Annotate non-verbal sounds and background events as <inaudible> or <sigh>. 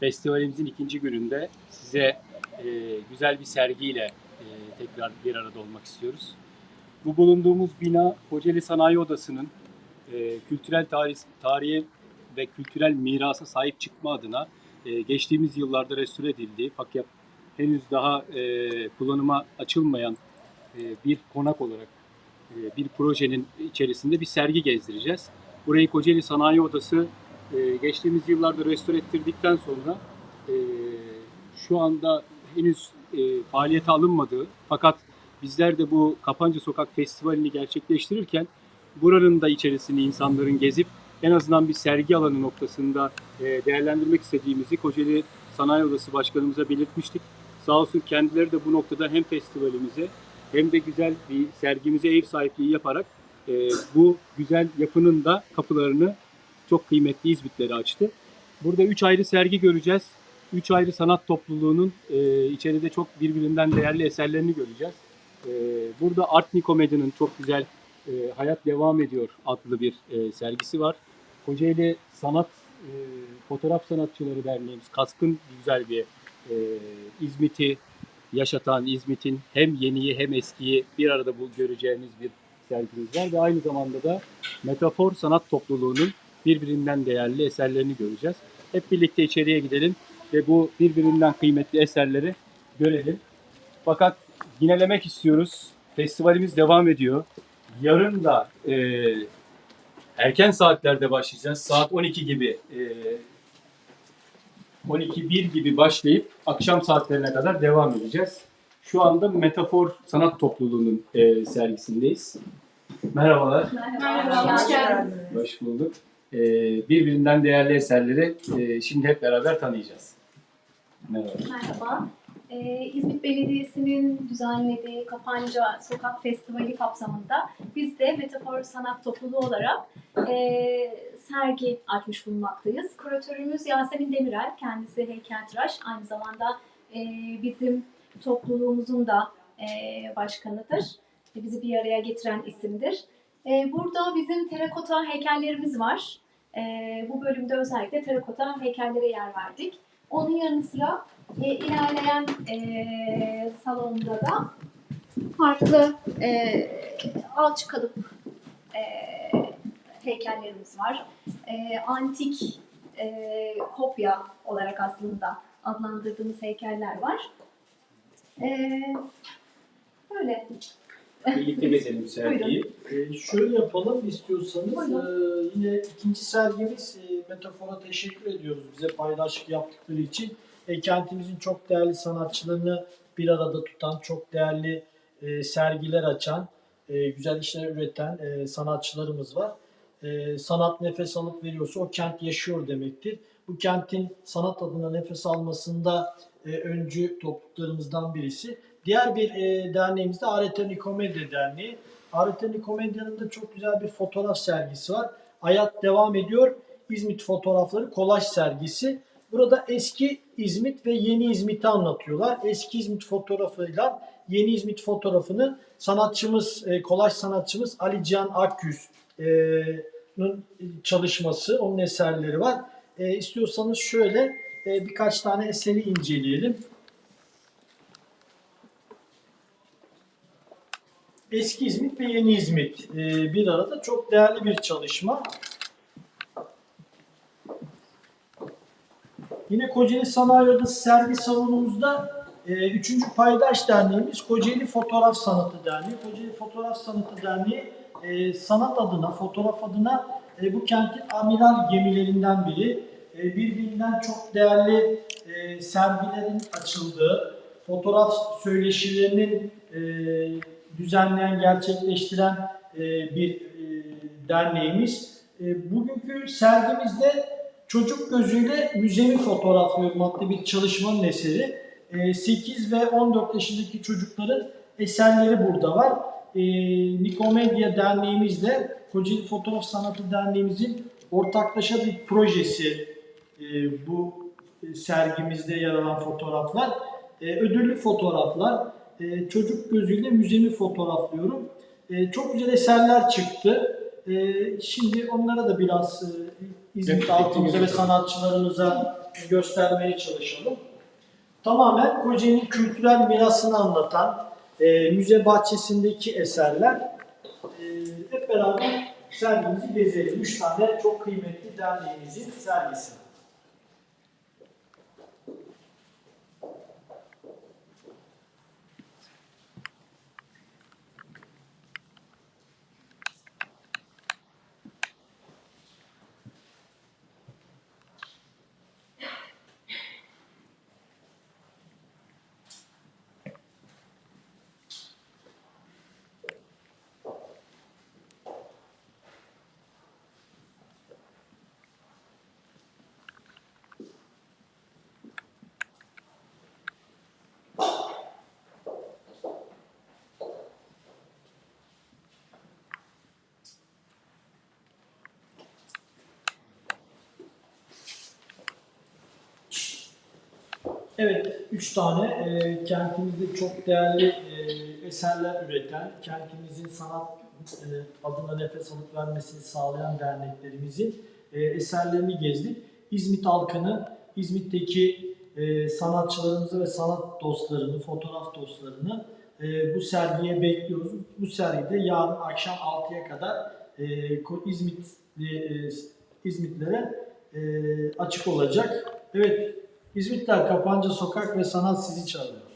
Festivalimizin ikinci gününde size e, güzel bir sergiyle e, tekrar bir arada olmak istiyoruz. Bu bulunduğumuz bina Kocaeli Sanayi Odası'nın e, kültürel tarih, tarihe ve kültürel mirasa sahip çıkma adına e, geçtiğimiz yıllarda restore edildiği fakat henüz daha e, kullanıma açılmayan e, bir konak olarak e, bir projenin içerisinde bir sergi gezdireceğiz. Burayı Kocaeli Sanayi Odası e, geçtiğimiz yıllarda restore ettirdikten sonra e, şu anda henüz e, faaliyete alınmadığı fakat bizler de bu Kapanca Sokak Festivali'ni gerçekleştirirken buranın da içerisini insanların gezip en azından bir sergi alanı noktasında e, değerlendirmek istediğimizi Kocaeli Sanayi Odası Başkanımıza belirtmiştik. Sağ olsun kendileri de bu noktada hem festivalimize hem de güzel bir sergimize ev sahipliği yaparak bu güzel yapının da kapılarını çok kıymetli İzmitleri açtı. Burada üç ayrı sergi göreceğiz. Üç ayrı sanat topluluğunun e, içeride çok birbirinden değerli eserlerini göreceğiz. E, burada Art Nikomedya'nın çok güzel e, Hayat Devam Ediyor adlı bir e, sergisi var. Kocaeli Sanat e, Fotoğraf Sanatçıları Derneğimiz Kask'ın güzel bir e, İzmit'i yaşatan İzmit'in hem yeniyi hem eskiyi bir arada bu göreceğimiz bir sergimiz var ve aynı zamanda da Metafor Sanat Topluluğu'nun birbirinden değerli eserlerini göreceğiz. Hep birlikte içeriye gidelim ve bu birbirinden kıymetli eserleri görelim. Fakat yinelemek istiyoruz. Festivalimiz devam ediyor. Yarın da e, erken saatlerde başlayacağız. Saat 12 gibi e, 12-1 gibi başlayıp akşam saatlerine kadar devam edeceğiz. Şu anda Metafor Sanat Topluluğu'nun e, sergisindeyiz. Merhabalar. Merhaba, hoş geldiniz. Hoş bulduk. E, birbirinden değerli eserleri e, şimdi hep beraber tanıyacağız. Merhaba. Merhaba. Ee, İzmit Belediyesi'nin düzenlediği Kapanca Sokak Festivali kapsamında biz de Metafor Sanat Topluluğu olarak e, sergi açmış bulunmaktayız. Kuratörümüz Yasemin Demirel, kendisi heykeltıraş, aynı zamanda e, bizim topluluğumuzun da e, başkanıdır. E, Bizi bir araya getiren isimdir. E, burada bizim terakota heykellerimiz var. E, bu bölümde özellikle terakota heykellere yer verdik. Onun yanı sıra e, ilerleyen e, salonda da farklı e, alçı kalıp e, heykellerimiz var. E, antik kopya olarak aslında adlandırdığımız heykeller var. E, böyle. Birlikte <laughs> gezelim sergiyi. Ee, şöyle yapalım istiyorsanız. Ee, yine ikinci sergimiz e, Metafor'a teşekkür ediyoruz bize paydaşlık yaptıkları için. E, kentimizin çok değerli sanatçılarını bir arada tutan, çok değerli e, sergiler açan, e, güzel işler üreten e, sanatçılarımız var. E, sanat nefes alıp veriyorsa o kent yaşıyor demektir. Bu kentin sanat adına nefes almasında e, öncü topluluklarımızdan birisi. Diğer bir e, derneğimiz de Arete Nikomedya Derneği. Arete Nikomedya'nın da çok güzel bir fotoğraf sergisi var. Hayat devam ediyor. İzmit fotoğrafları kolaj sergisi. Burada eski İzmit ve yeni İzmit'i anlatıyorlar. Eski İzmit fotoğrafıyla yeni İzmit fotoğrafını sanatçımız, e, kolaj sanatçımız Ali Cihan Akyüz'ün çalışması, onun eserleri var. E, istiyorsanız şöyle e, birkaç tane eseri inceleyelim. Eski İzmit ve Yeni İzmit e, bir arada çok değerli bir çalışma. Yine Kocaeli Sanayi Odası sergi salonumuzda e, 3. Paydaş Derneğimiz Kocaeli Fotoğraf Sanatı Derneği. Kocaeli Fotoğraf Sanatı Derneği e, sanat adına, fotoğraf adına e, bu kentin amiral gemilerinden biri. Birbirinden çok değerli e, sergilerin açıldığı, fotoğraf söyleşilerinin düzenleyen, gerçekleştiren e, bir e, derneğimiz. E, bugünkü sergimizde çocuk gözüyle müzemi fotoğraflıyorum adlı bir çalışmanın eseri. E, 8 ve 14 yaşındaki çocukların eserleri burada var. E, Nikomedya Derneğimizle Kocaeli Fotoğraf Sanatı Derneğimizin ortaklaşa bir projesi bu sergimizde yer alan fotoğraflar. Ödüllü fotoğraflar. E, çocuk gözüyle müzemi fotoğraflıyorum. E, çok güzel eserler çıktı. E, şimdi onlara da biraz e, İzmit halkımıza ve sanatçılarımıza göstermeye çalışalım. Tamamen Kocaeli'nin kültürel mirasını anlatan e, müze bahçesindeki eserler. E, hep beraber sergimizi gezelim. Üç tane çok kıymetli derneğimizin sergisi. Evet, üç tane e, kentimizde çok değerli e, eserler üreten, kentimizin sanat e, adına nefes alıp vermesini sağlayan derneklerimizin e, eserlerini gezdik. İzmit halkını, İzmit'teki e, sanatçılarımızı ve sanat dostlarını, fotoğraf dostlarını e, bu sergiye bekliyoruz. Bu sergide yarın akşam 6'ya kadar e, İzmit e, İzmitlere e, açık olacak. Evet, İzmitler Kapanca Sokak ve Sanat sizi çağırıyor.